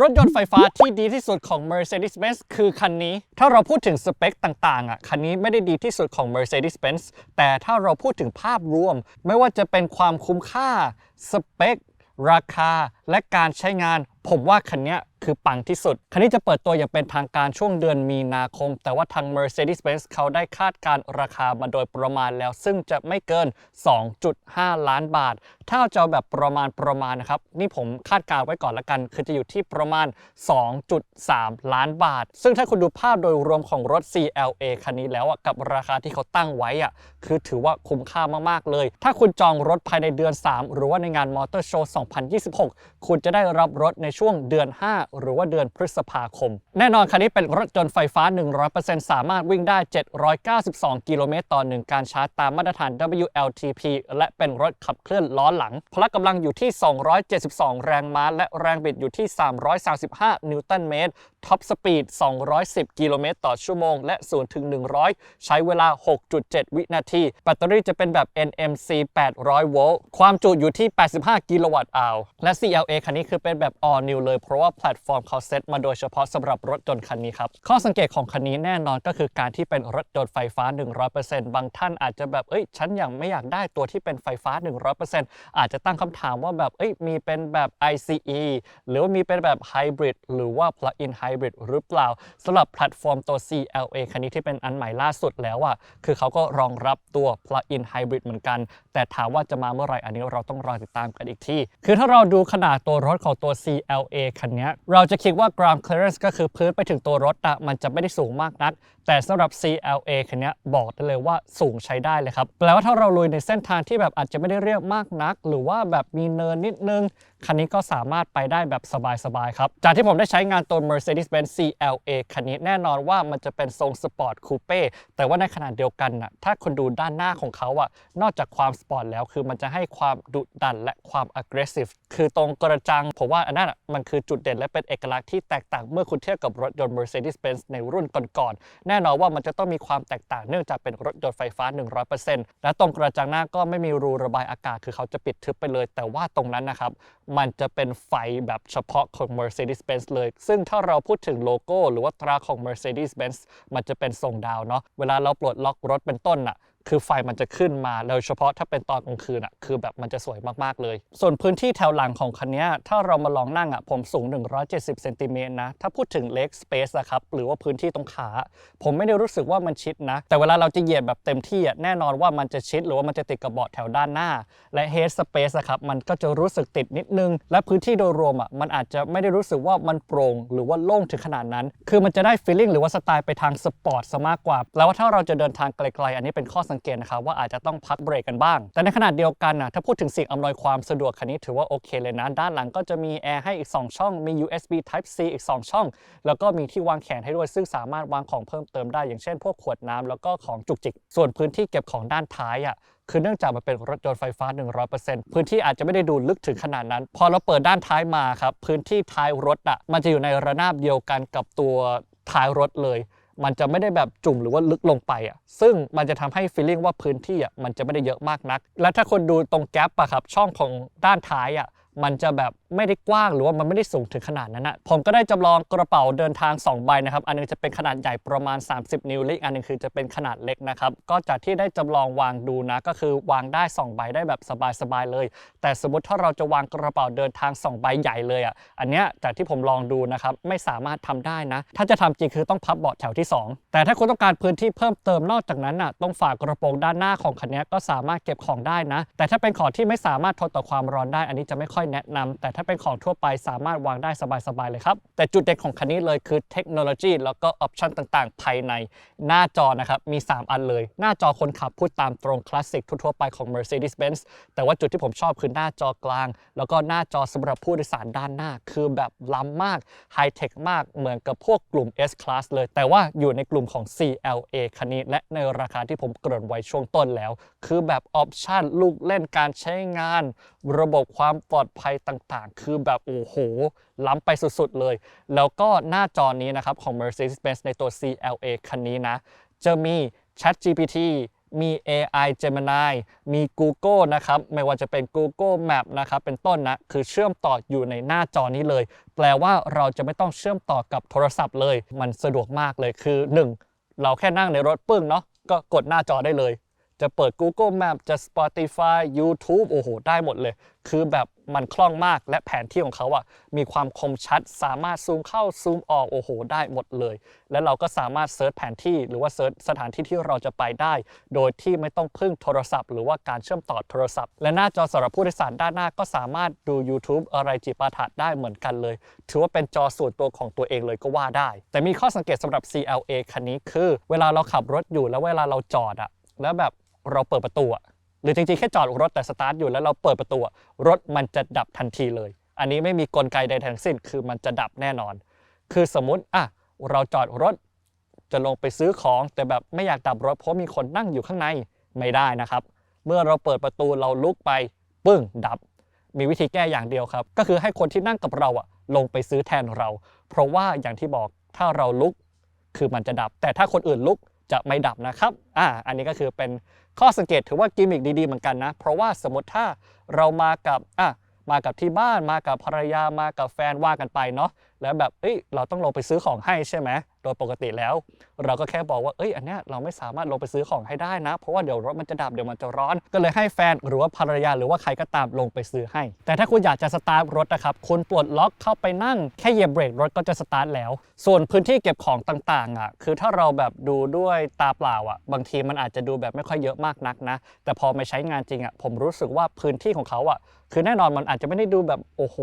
รถยนต์ไฟฟ้าที่ดีที่สุดของ Mercedes-Benz คือคันนี้ ถ้าเราพูดถึงสเปคต่างๆอะคันนี้ไม่ได้ดีที่สุดของ Mercedes-Benz แต่ถ้าเราพูดถึงภาพรวม ไม่ว่าจะเป็นความคุ้มค่า สเปค ราคา และการใช้งาน ผมว่าคันเนี้ย คือปังที่สุด คันนี้จะเปิดตัวอย่างเป็นทางการช่วงเดือนมีนาคม แต่ว่าทาง Mercedes-Benz เขาได้คาดการณ์ราคามาโดยประมาณแล้ว ซึ่งจะไม่เกิน 2.5 ล้านบาท ถ้าจะเอาแบบประมาณประมาณนะครับ นี่ผมคาดการไว้ก่อนละกัน คือจะอยู่ที่ประมาณ 2.3 ล้านบาท ซึ่งถ้าคุณดูภาพโดยรวมของรถ CLA คันนี้แล้วกับราคาที่เขาตั้งไว้อะคือถือว่าคุ้มค่ามากๆเลย ถ้าคุณจองรถภายในเดือน 3 หรือว่าในงานมอเตอร์โชว์ 2026 คุณจะได้รับรถในช่วงเดือน 5หรือว่าเดือนพฤษภาคม แน่นอนคันนี้เป็นรถยนต์ไฟฟ้า 100%สามารถวิ่งได้ 792 กิโลเมตรต่อหนึ่งการชาร์จตามมาตรฐาน WLTP และเป็นรถขับเคลื่อนล้อหลัง พละกำลังอยู่ที่ 272 แรงม้า และแรงบิดอยู่ที่ 335 นิวตันเมตร ท็อปสปีด 210 กิโลเมตรต่อชั่วโมง และ 0 ถึง 100 ใช้เวลา 6.7 วินาที แบตเตอรี่จะเป็นแบบ NMC 800 โวลต์ ความจุอยู่ที่ 85 กิโลวัตต์อาวและ CLA คันนี้คือเป็นแบบ all new เลย เพราะว่าแพลตฟอร์มเขาเซตมาโดยเฉพาะสำหรับรถยนต์คันนี้ครับ ข้อสังเกตของคันนี้แน่นอนก็คือการที่เป็นรถยนต์ไฟฟ้า 100%บางท่านอาจจะแบบ เอ้ย ฉันยังไม่อยากได้ตัวที่เป็นไฟฟ้า 100%อาจจะตั้งคำถามว่าแบบ เอ้ย มีเป็นแบบ ICE หรือว่ามีเป็นแบบไฮบริดหรือว่า plug-in hybrid หรือเปล่าสำหรับแพลตฟอร์มตัว CLA คันนี้ที่เป็นอันใหม่ล่าสุดแล้วอะคือเขาก็รองรับตัว plug-in hybrid เหมือนกัน แต่ถามว่าจะมาเมื่อไหร่อันนี้เราต้องรอติดตามกันอีกทีคือถ้าเราดูขนาดตัวรถของตัว CLA คันนี้เราจะคิดว่า ground clearance ก็คือพื้นไปถึงตัวรถอะมันจะไม่ได้สูงมากนัก แต่สำหรับ CLA คันนี้บอกได้เลยว่าสูงใช้ได้เลยครับแปลว่าถ้าเราลุยในเส้นทางที่แบบอาจจะไม่ได้เรียบมากนัก หรือว่าแบบมีเนินนิดนึงคันนี้ก็สามารถไปได้แบบสบายๆครับ จากที่ผมได้ใช้งานตัว Mercedes-Benz CLA คันนี้แน่นอนว่ามันจะเป็นทรงสปอร์ตคูเป้แต่ว่าในขนาดเดียวกันน่ะถ้าคุณดูด้านหน้าของเขาอะนอกจากความสปอร์ตแล้ว คือมันจะให้ความดุดันและความ aggressive คือตรงกระจัง ผมว่าอันนั้นอะมันคือจุดเด่นและเป็นเอกลักษณ์ที่แตกต่างเมื่อคุณเทียบกับรถยนต์ Mercedes-Benz ในรุ่นก่อนๆ แน่นอนว่ามันจะต้องมีความแตกต่างเนื่องจากเป็นรถยนต์ไฟฟ้า 100%และตรงกระจังหน้าก็ไม่มีรูระบายอากาศ คือเขาจะปิดทึบไปเลย แต่ว่าตรงนั้นนะครับ มันจะเป็นไฟแบบเฉพาะของ Mercedes-Benz เลย ซึ่งถ้าเราพูดถึงโลโก้ หรือว่าตราของ Mercedes-Benz มันจะเป็นทรงดาวเนาะ เวลาเราปลดล็อกรถเป็นต้นอะ คือไฟมันจะขึ้นมาโดยเฉพาะถ้าเป็นตอนกลางคืนอะคือแบบมันจะสวยมากๆเลย ส่วนพื้นที่แถวหลังของคันนี้ถ้าเรามาลองนั่งอะผมสูง 170เซนติเมตรนะถ้าพูดถึง leg space อะครับหรือว่าพื้นที่ตรงขา ผมไม่ได้รู้สึกว่ามันชิดนะ แต่เวลาเราจะเหยียดแบบเต็มที่อะแน่นอนว่ามันจะชิดหรือว่ามันจะติดกับเบาะแถวด้านหน้า และ head space อะครับมันก็จะรู้สึกติดนิดนึง และพื้นที่โดยรวมอะมันอาจจะไม่ได้รู้สึกว่ามันโปร่งหรือว่าโล่งถึงขนาดนั้น คือมันจะได้ feeling หรือว่าสไตล์ไปทางสปอร์ตซะมากกว่า แล้วว่าถ้าเราจะเดินทางไกลๆอันนี้เป็นข้อสังเกตนะครับว่าอาจจะต้องพักเบรกกันบ้าง แต่ในขณะเดียวกันนะถ้าพูดถึงสิ่งอำนวยความสะดวกคันนี้ถือว่าโอเคเลยนะ ด้านหลังก็จะมีแอร์ให้อีก 2 ช่อง มี USB Type C อีก 2 ช่อง แล้วก็มีที่วางแขนให้ด้วย ซึ่งสามารถวางของเพิ่มเติมได้ อย่างเช่น พวกขวดน้ำแล้วก็ของจุกจิก ส่วนพื้นที่เก็บของด้านท้ายอะคือเนื่องจากมันเป็นรถยนต์ไฟฟ้า 100%พื้นที่อาจจะไม่ได้ดูลึกถึงขนาดนั้น พอเราเปิดด้านท้ายมาครับ พื้นที่ท้ายรถอะ มันจะอยู่ในระนาบเดียวกันกับตัวท้ายรถเลย มันจะไม่ได้แบบจุ่มหรือว่าลึกลงไปอะซึ่งมันจะทำให้ feeling ว่าพื้นที่อะมันจะไม่ได้เยอะมากนัก และถ้าคนดูตรงแกลบอะครับช่องของด้านท้ายอะ มันจะแบบไม่ได้กว้างหรือว่ามันไม่ได้สูงถึงขนาดนั้นนะผมก็ได้จำลองกระเป๋าเดินทาง 2 ใบนะครับ อันนึงจะเป็นขนาดใหญ่ประมาณ 30 นิ้วและอีกอันนึงคือจะเป็นขนาดเล็กนะครับ ก็จากที่ได้จำลองวางดูนะ ก็คือวางได้ 2 ใบได้แบบสบายๆเลย แต่สมมติถ้าเราจะวางกระเป๋าเดินทาง 2 ใบใหญ่เลยอะ อันเนี้ยจากที่ผมลองดูนะครับไม่สามารถทำได้นะ ถ้าจะทำจริงคือต้องพับเบาะแถวที่ 2 แต่ถ้าคุณต้องการพื้นที่เพิ่มเติมนอกจากนั้นน่ะตรงฝากระโปรงด้านหน้าของคันนี้ก็สามารถเก็บของได้นะ แต่ถ้าเป็นของที่ไม่สามารถทนต่อความร้อนได้ อันนี้จะไม่ค่อยแนะนำแต่ถ้าเป็นของทั่วไปสามารถวางได้สบายๆเลยครับ แต่จุดเด่นของคันนี้เลยคือเทคโนโลยีแล้วก็ออปชันต่างๆ ภายในหน้าจอนะครับ มี 3 อันเลย หน้าจอคนขับพูดตามตรงคลาสสิกทั่วๆไปของ Mercedes-Benz แต่ว่าจุดที่ผมชอบคือหน้าจอกลาง แล้วก็หน้าจอสำหรับผู้โดยสารด้านหน้า คือแบบล้ำมากไฮเทคมากเหมือนกับพวกกลุ่ม S Class เลย แต่ว่าอยู่ในกลุ่มของ CLA คันนี้ และในราคาที่ผมเกริ่นไว้ช่วงต้นแล้ว คือแบบออปชันลูกเล่นการใช้งาน ระบบความปลอดภัยต่างๆ คือแบบโอ้โห ล้ำไปสุดๆเลย แล้วก็หน้าจอนี้นะครับของ Mercedes-Benz ในตัว CLA คันนี้นะ จะมี Chat GPT มี AI Gemini มี Google นะครับ ไม่ว่าจะเป็น Google Map นะครับ เป็นต้นนะ คือเชื่อมต่ออยู่ในหน้าจอนี้เลย แปลว่าเราจะไม่ต้องเชื่อมต่อกับโทรศัพท์เลย มันสะดวกมากเลย คือ 1. เราแค่นั่งในรถปึ้งเนาะ ก็กดหน้าจอได้เลย จะเปิด Google Map จะ Spotify YouTube โอ้โห ได้หมดเลย คือแบบมันคล่องมากและแผนที่ของเขาอะมีความคมชัด สามารถซูมเข้าซูมออก โอ้โห ได้หมดเลย และเราก็สามารถเซิร์ชแผนที่หรือว่าเซิร์ชสถานที่ที่เราจะไปได้ โดยที่ไม่ต้องพึ่งโทรศัพท์ หรือว่าการเชื่อมต่อโทรศัพท์ และหน้าจอสำหรับผู้โดยสารด้านหน้าก็สามารถดู YouTube อะไรจิปาถะได้เหมือนกันเลย ถือว่าเป็นจอส่วนตัวของตัวเองเลยก็ว่าได้ แต่มีข้อสังเกตสำหรับ CLA คันนี้คือ เวลาเราขับรถอยู่แล้วเวลาเราจอดอะแล้วแบบ เราเปิดประตูหรือจริงๆ แค่จอดรถแต่สตาร์ทอยู่แล้วเราเปิดประตูรถมันจะดับทันทีเลย อันนี้ไม่มีกลไกใดทั้งสิ้นคือมันจะดับแน่นอน คือสมมติอะเราจอดรถจะลงไปซื้อของแต่แบบไม่อยากดับรถเพราะมีคนนั่งอยู่ข้างในไม่ได้นะครับ เมื่อเราเปิดประตูเราลุกไปปึ้งดับ มีวิธีแก้อย่างเดียวครับ ก็คือให้คนที่นั่งกับเราอะลงไปซื้อแทนเรา เพราะว่าอย่างที่บอกถ้าเราลุกคือมันจะดับ แต่ถ้าคนอื่นลุก จะไม่ดับนะครับ อ่า อันนี้ก็คือเป็นข้อสังเกตถือว่ากิมมิกดีๆเหมือนกันนะ เพราะว่าสมมติถ้าเรามากับ อะมากับที่บ้านมากับภรรยามากับแฟนว่ากันไปเนาะแล้วแบบเอ้ยเราต้องลงไปซื้อของให้ใช่ไหม ดยปกติแล้ว เราก็แค่บอกว่าเอ้ยอันเนี้ยเราไม่สามารถลงไปซื้อของให้ได้นะ เพราะว่าเดี๋ยวรถมันจะดับเดี๋ยวมันจะร้อน ก็เลยให้แฟนหรือว่าภรรยาหรือว่าใครก็ตามลงไปซื้อให้ แต่ถ้าคุณอยากจะสตาร์ทรถนะครับคุณปลดล็อกเข้าไปนั่งแค่เหยียบเบรกรถก็จะสตาร์ทแล้ว ส่วนพื้นที่เก็บของต่างๆอะคือถ้าเราแบบดูด้วยตาเปล่าอะบางทีมันอาจจะดูแบบไม่ค่อยเยอะมากนักนะ แต่พอมาใช้งานจริงอะผมรู้สึกว่าพื้นที่ของเขาอะคือแน่นอนมันอาจจะไม่ได้ดูแบบโอ้โห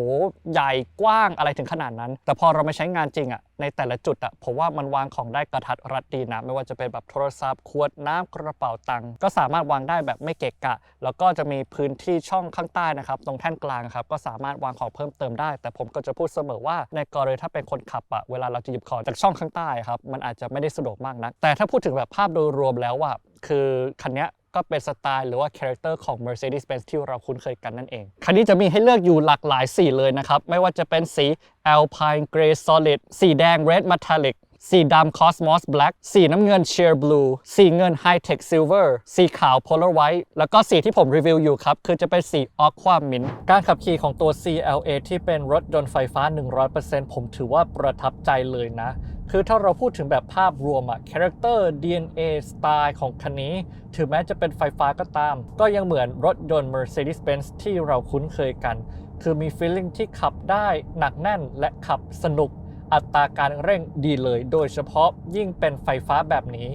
ใหญ่กว้างอะไรถึงขนาดนั้น แต่พอเรามาใช้งานจริงอะในแต่ละจุดอะผมว่ามันวางของได้กระทัดรัดดีนะ ไม่ว่าจะเป็นแบบโทรศัพท์ขวดน้ำกระเป๋าตังค์ก็สามารถวางได้แบบไม่เกะกะ แล้วก็จะมีพื้นที่ช่องข้างใต้นะครับ ตรงแท่นกลางครับก็สามารถวางของเพิ่มเติมได้ แต่ผมก็จะพูดเสมอว่าในกรณีถ้าเป็นคนขับอะเวลาเราจะหยิบของจากช่องข้างใต้ครับมันอาจจะไม่ได้สะดวกมากนักแต่ถ้าพูดถึงแบบภาพโดยรวมแล้วอะคือคันนี้ ก็เป็นสไตล์หรือว่าคาแรคเตอร์ของ Mercedes-Benz ที่เราคุ้นเคยกันนั่นเอง คันนี้จะมีให้เลือกอยู่หลากหลายสีเลยนะครับ ไม่ว่าจะเป็นสี Alpine Grey Solid สีแดง Red Metallic สีดำ Cosmos Black สีน้ำเงิน Sheer Blue สีเงิน High Tech Silver สีขาว Polar White แล้วก็สีที่ผมรีวิวอยู่ครับ คือจะเป็นสี Aqua Mint การขับขี่ของตัว CLA ที่เป็นรถยนต์ไฟฟ้า 100%ผมถือว่าประทับใจเลยนะ คือถ้าเราพูดถึงแบบภาพรวมอะคาแรคเตอร์ DNA สไตล์ของคันนี้ ถึงแม้จะเป็นไฟฟ้าก็ตาม ก็ยังเหมือนรถยนต์ Mercedes-Benz ที่เราคุ้นเคยกัน คือมี feeling ที่ขับได้หนักแน่นและขับสนุก อัตราการเร่งดีเลย โดยเฉพาะยิ่งเป็นไฟฟ้าแบบนี้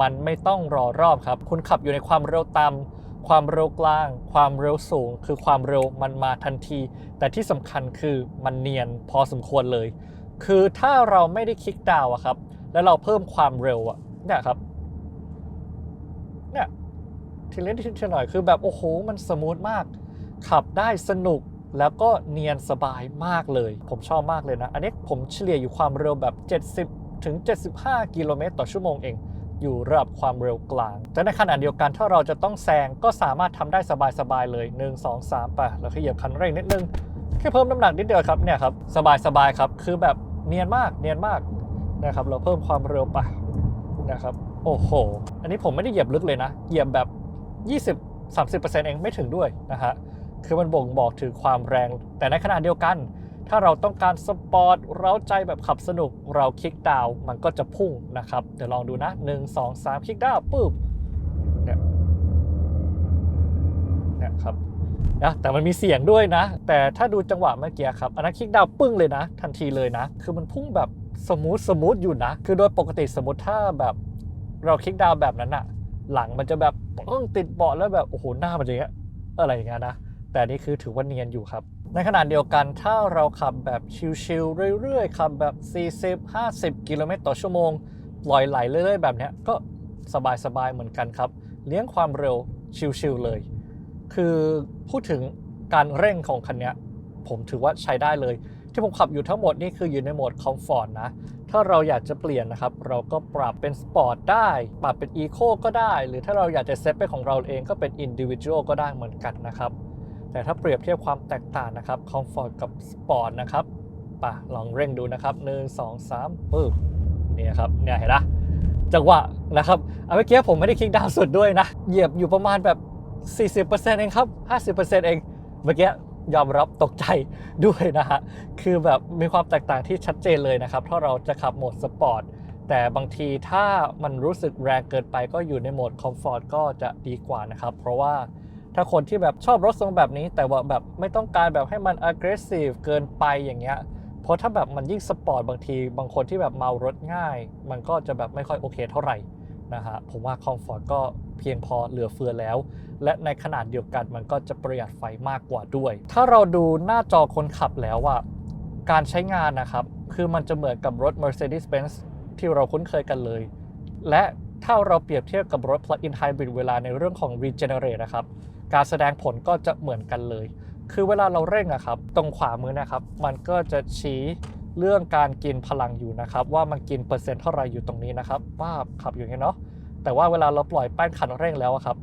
มันไม่ต้องรอรอบครับ คุณขับอยู่ในความเร็วต่ำความเร็วกลาง ความเร็วสูง คือความเร็วมันมาทันที แต่ที่สำคัญคือมันเนียนพอสมควรเลย คือถ้าเราไม่ได้คลิกดาวอะครับ แล้วเราเพิ่มความเร็วอะเนี่ยครับเนี่ยทีเล่นทีหน่อยคือแบบโอ้โหมันสมูทมาก ขับได้สนุก แล้วก็เนียนสบายมากเลย ผมชอบมากเลยนะ อันนี้ผมเฉลี่ยอยู่ความเร็วแบบ 70 ถึง 75 กิโลเมตรต่อชั่วโมงเอง อยู่ระดับความเร็วกลาง แต่ในขณะเดียวกันถ้าเราจะต้องแซงก็สามารถทำได้สบายๆเลย 1 2 3 ไปแล้วขยับคันเร่งนิดนึงแค่เพิ่มน้ำหนักนิดเดียวครับเนี่ยครับสบายๆครับคือแบบเนียนมากเนียนมากนะครับเราเพิ่มความเร็วไปนะครับโอ้โห อันนี้ผมไม่ได้เหยียบลึกเลยนะ เหยียบแบบ 20-30%เองไม่ถึงด้วยนะฮะ คือมันบ่งบอกถึงความแรง แต่ในขณะเดียวกัน ถ้าเราต้องการสปอร์ตเร้าใจแบบขับสนุกเราคลิกดาวมันก็จะพุ่งนะครับเดี๋ยวลองดูนะ 1 2 3คลิกดาวปุ๊บเนี่ยเนี่ยครับนะแต่มันมีเสียงด้วยนะ แต่ถ้าดูจังหวะเมื่อกี้ครับอันนั้นคลิกดาวปึ้งเลยนะ ทันทีเลยนะ คือมันพุ่งแบบสมูทสมูทอยู่นะ คือโดยปกติสมมติถ้าแบบเราคลิกดาวแบบนั้นอะหลังมันจะแบบปึ้งติดเบาะแล้วแบบโอ้โหหน้ามันจะอย่างเงี้ยอะไรอย่างเงี้ยนะ แต่นี่คือถือว่าเนียนอยู่ครับ ในขณะเดียวกันถ้าเราขับแบบชิลๆเรื่อยๆขับแบบ 40-50 กิโลเมตรต่อชั่วโมงปล่อยไหลเรื่อยๆ แบบนี้ก็สบายๆเหมือนกันครับ เลี้ยงความเร็วชิลๆเลย คือพูดถึงการเร่งของคันนี้ผมถือว่าใช้ได้เลย ที่ผมขับอยู่ทั้งหมดนี่คืออยู่ในโหมดคอมฟอร์ตนะ ถ้าเราอยากจะเปลี่ยนนะครับ เราก็ปรับเป็นสปอร์ตได้ ปรับเป็นอีโคก็ได้ หรือถ้าเราอยากจะเซตเป็นของเราเองก็เป็นอินดิวิ u a l ก็ได้เหมือนกันนะครับ แต่ถ้าเปรียบเทียบความแตกต่างนะครับคอมฟอร์ตกับสปอร์ตนะครับป่ะลองเร่งดูนะครับ1 2 3ปึ๊บเนี่ยครับเนี่ยเห็นปะจังหวะนะครับเอาเมื่อกี้ผมไม่ได้คลิกดาวน์สุดด้วยนะ เหยียบอยู่ประมาณแบบ 40%เองครับ 50%เองเมื่อกี้ยอมรับตกใจด้วยนะฮะ คือแบบมีความแตกต่างที่ชัดเจนเลยนะครับ ถ้าเราจะขับโหมดสปอร์ต แต่บางทีถ้ามันรู้สึกแรงเกินไปก็อยู่ในโหมดคอมฟอร์ตก็จะดีกว่านะครับ เพราะว่า ถ้าคนที่แบบชอบรถทรงแบบนี้ แต่ว่าแบบไม่ต้องการแบบให้มัน aggressive เกินไปอย่างเงี้ยเพราะถ้าแบบมันยิ่งสปอร์ตบางทีบางคนที่แบบเมารถง่าย มันก็จะแบบไม่ค่อยโอเคเท่าไหร่นะฮะผมว่าคอมฟอร์ตก็เพียงพอเหลือเฟือแล้ว และในขนาดเดียวกันมันก็จะประหยัดไฟมากกว่าด้วย ถ้าเราดูหน้าจอคนขับแล้วอะการใช้งานนะครับ คือมันจะเหมือนกับรถ Mercedes-Benz ที่เราคุ้นเคยกันเลย และถ้าเราเปรียบเทียบกับรถ Plug-in Hybrid เวลาในเรื่องของ Regenerate นะครับ การแสดงผลก็จะเหมือนกันเลย คือเวลาเราเร่งอะครับ ตรงขวามือนะครับ มันก็จะชี้เรื่องการกินพลังอยู่นะครับ ว่ามันกินเปอร์เซ็นต์เท่าไหรอยู่ตรงนี้นะครับว่าขับอยู่อย่างนี้เนาะแต่ว่าเวลาเราปล่อยแป้นคันเร่งแล้วอะครับ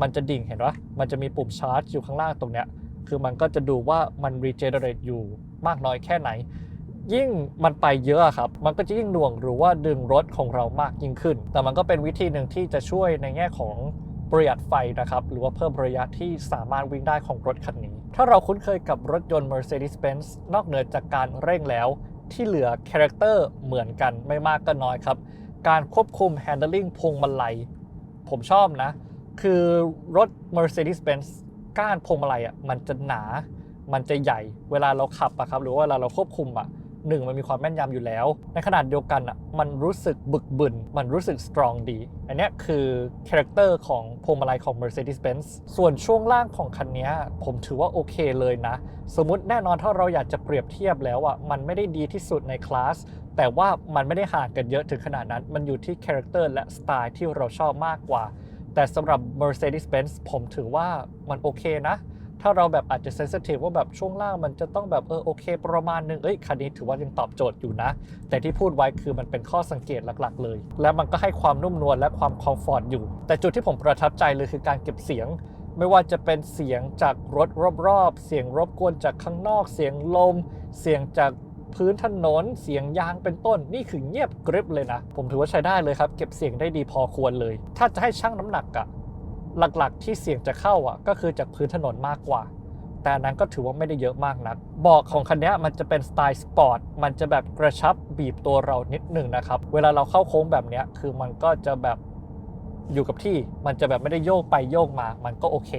มันจะดิ่งเห็นปะมันจะมีปุ่มชาร์จอยู่ข้างล่างตรงเนี้ยคือมันก็จะดูว่ามัน regenerate อยู่มากน้อยแค่ไหน ยิ่งมันไปเยอะอะครับ มันก็จะยิ่งหน่วงหรือว่าดึงรถของเรามากยิ่งขึ้น แต่มันก็เป็นวิธีหนึ่งที่จะช่วยในแง่ของ ประหยัดไฟนะครับหรือว่าเพิ่มระยะที่สามารถวิ่งได้ของรถคันนี้ ถ้าเราคุ้นเคยกับรถยนต์ Mercedes-Benz นอกเหนือจากการเร่งแล้ว ที่เหลือคาแรคเตอร์เหมือนกันไม่มากก็น้อยครับ การควบคุม handling พวงมาลัย ผมชอบนะ คือรถ Mercedes-Benz ก้านพวงมาลัยอะมันจะหนา มันจะใหญ่ เวลาเราขับอะครับหรือว่าเวลาเราควบคุมอะ หนึ่งมันมีความแม่นยำอยู่แล้ว ในขนาดเดียวกันอะมันรู้สึกบึกบึน มันรู้สึกสตรองดี อันเนี้ยคือคาแรคเตอร์ของพวงมาลัยของ Mercedes-Benz ส่วนช่วงล่างของคันนี้ผมถือว่าโอเคเลยนะ สมมติแน่นอนถ้าเราอยากจะเปรียบเทียบแล้วอะมันไม่ได้ดีที่สุดในคลาสแต่ว่ามันไม่ได้ห่างกันเยอะถึงขนาดนั้น มันอยู่ที่คาแรคเตอร์และสไตล์ที่เราชอบมากกว่า แต่สำหรับ Mercedes-Benz ผมถือว่ามันโอเคนะ ถ้าเราแบบอาจจะเซนซิทีฟว่าแบบช่วงล่างมันจะต้องแบบเออโอเค ประมาณนึงเอ้ยคันนี้ถือว่ายังตอบโจทย์อยู่นะ แต่ที่พูดไว้คือมันเป็นข้อสังเกตหลักๆ เลย และมันก็ให้ความนุ่มนวลและความคอมฟอร์ตอยู่ แต่จุดที่ผมประทับใจเลยคือการเก็บเสียงไม่ว่าจะเป็นเสียงจากรถรอบๆ เสียงรบกวนจากข้างนอก เสียงลม เสียงจากพื้นถนน เสียงยางเป็นต้น นี่คือเงียบกริบเลยนะ ผมถือว่าใช้ได้เลยครับ เก็บเสียงได้ดีพอควรเลย ถ้าจะให้ชั่งน้ำหนักอะ หลักๆ ที่เสียงจะเข้าอะก็คือจากพื้นถนนมากกว่า แต่นั้นก็ถือว่าไม่ได้เยอะมากนักเบาะของคันนี้มันจะเป็นสไตล์สปอร์ตมันจะแบบกระชับบีบตัวเรานิดหนึ่งนะครับ เวลาเราเข้าโค้งแบบนี้คือมันก็จะแบบอยู่กับที่มันจะแบบไม่ได้โยกไปโยกมา มันก็โอเค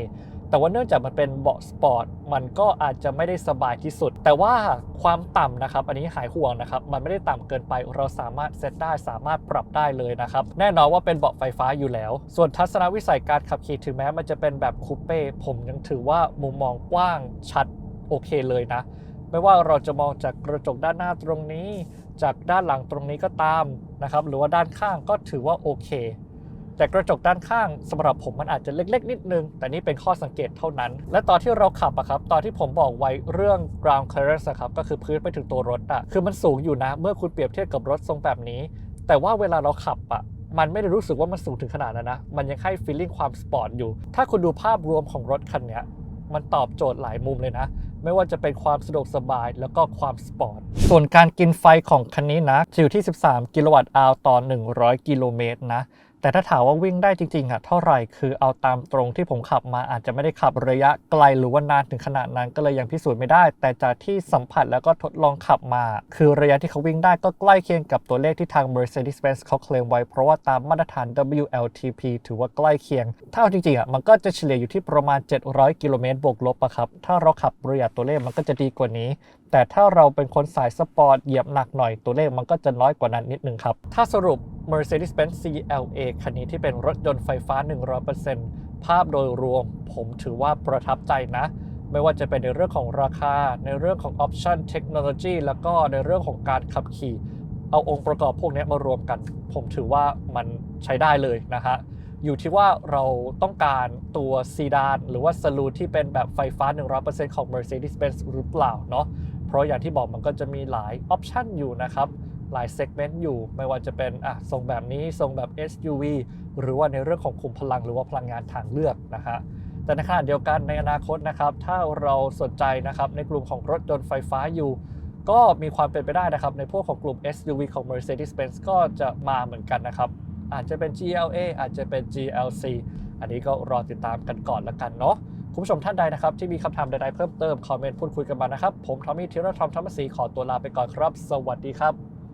แต่ว่าเนื่องจากมันเป็นเบาะสปอร์ตมันก็อาจจะไม่ได้สบายที่สุด แต่ว่าความต่ำนะครับ อันนี้หายห่วงนะครับ มันไม่ได้ต่ำเกินไปเราสามารถเซตได้สามารถปรับได้เลยนะครับ แน่นอนว่าเป็นเบาะไฟฟ้าอยู่แล้ว ส่วนทัศนวิสัยการขับขี่ถึงแม้มันจะเป็นแบบคูเป้ผมยังถือว่ามุมมองกว้างชัดโอเคเลยนะไม่ว่าเราจะมองจากกระจกด้านหน้าตรงนี้ จากด้านหลังตรงนี้ก็ตามนะครับ หรือว่าด้านข้างก็ถือว่าโอเค แต่กระจกด้านข้างสำหรับผมมันอาจจะเล็ก ๆ นิดนึง แต่นี่เป็นข้อสังเกตเท่านั้น และตอนที่เราขับอะครับ ตอนที่ผมบอกไว้เรื่อง ground clearance ครับก็คือพื้นไปถึงตัวรถอะคือมันสูงอยู่นะ เมื่อคุณเปรียบเทียบกับรถทรงแบบนี้ แต่ว่าเวลาเราขับอะมันไม่ได้รู้สึกว่ามันสูงถึงขนาดนั้นนะ มันยังให้ feeling ความสปอร์ตอยู่ ถ้าคุณดูภาพรวมของรถคันนี้มันตอบโจทย์หลายมุมเลยนะ ไม่ว่าจะเป็นความสะดวกสบายแล้วก็ความสปอร์ต ส่วนการกินไฟของคันนี้นะจะอยู่ที่ 13 กิโลวัตต์อาวต่อ 100 กิโลเมตรนะ แต่ถ้าถามว่าวิ่งได้จริงๆอะเท่าไหร่คือเอาตามตรงที่ผมขับมาอาจจะไม่ได้ขับระยะไกลหรือว่านานถึงขนาดนั้นก็เลยยังพิสูจน์ไม่ได้ แต่จากที่สัมผัสแล้วก็ทดลองขับมา คือระยะที่เขาวิ่งได้ก็ใกล้เคียงกับตัวเลขที่ทาง Mercedes-Benz เขาเคลมไว้เพราะว่าตามมาตรฐาน WLTP ถือว่าใกล้เคียง ถ้าเอาจริงๆอะมันก็จะเฉลี่ยอยู่ที่ประมาณ 700 กิโลเมตรบวกลบอะครับถ้าเราขับระยัดตัวเลขมันก็จะดีกว่านี้ แต่ถ้าเราเป็นคนสายสปอร์ตเหยียบหนักหน่อยตัวเลขมันก็จะน้อยกว่านั้นนิดนึงครับถ้าสรุป Mercedes-Benz CLA คันนี้ที่เป็นรถยนต์ไฟฟ้า 100%ภาพโดยรวม ผมถือว่าประทับใจนะ ไม่ว่าจะเป็นในเรื่องของราคา ในเรื่องของออปชันเทคโนโลยีแล้วก็ในเรื่องของการขับขี่ เอาองค์ประกอบพวกนี้มารวมกัน ผมถือว่ามันใช้ได้เลยนะฮะอยู่ที่ว่าเราต้องการตัวซีดาน หรือว่าสลูที่เป็นแบบไฟฟ้า 100%ของ Mercedes-Benz หรือเปล่าเนาะเพราะอย่างที่บอกมันก็จะมีหลายออปชันอยู่นะครับ หลายเซกเมนต์อยู่ ไม่ว่าจะเป็นอะทรงแบบนี้ทรงแบบ SUV หรือว่าในเรื่องของคุมพลังหรือว่าพลังงานทางเลือกนะฮะแต่ในขณะเดียวกันในอนาคตนะครับถ้าเราสนใจนะครับในกลุ่มของรถยนต์ไฟฟ้าอยู่ ก็มีความเป็นไปได้นะครับในพวกของกลุ่ม SUV ของ Mercedes-Benz ก็จะมาเหมือนกันนะครับอาจจะเป็น GLA อาจจะเป็น GLC อันนี้ก็รอติดตามกันก่อนละกันเนาะคุณผู้ชมท่านใดนะครับที่มีคำถามใดๆเพิ่มเติม คอมเมนต์พูดคุยกันมานะครับ ผมทอมมี่ธีรทอมธรรมศรีขอตัวลาไปก่อนครับ สวัสดีครับ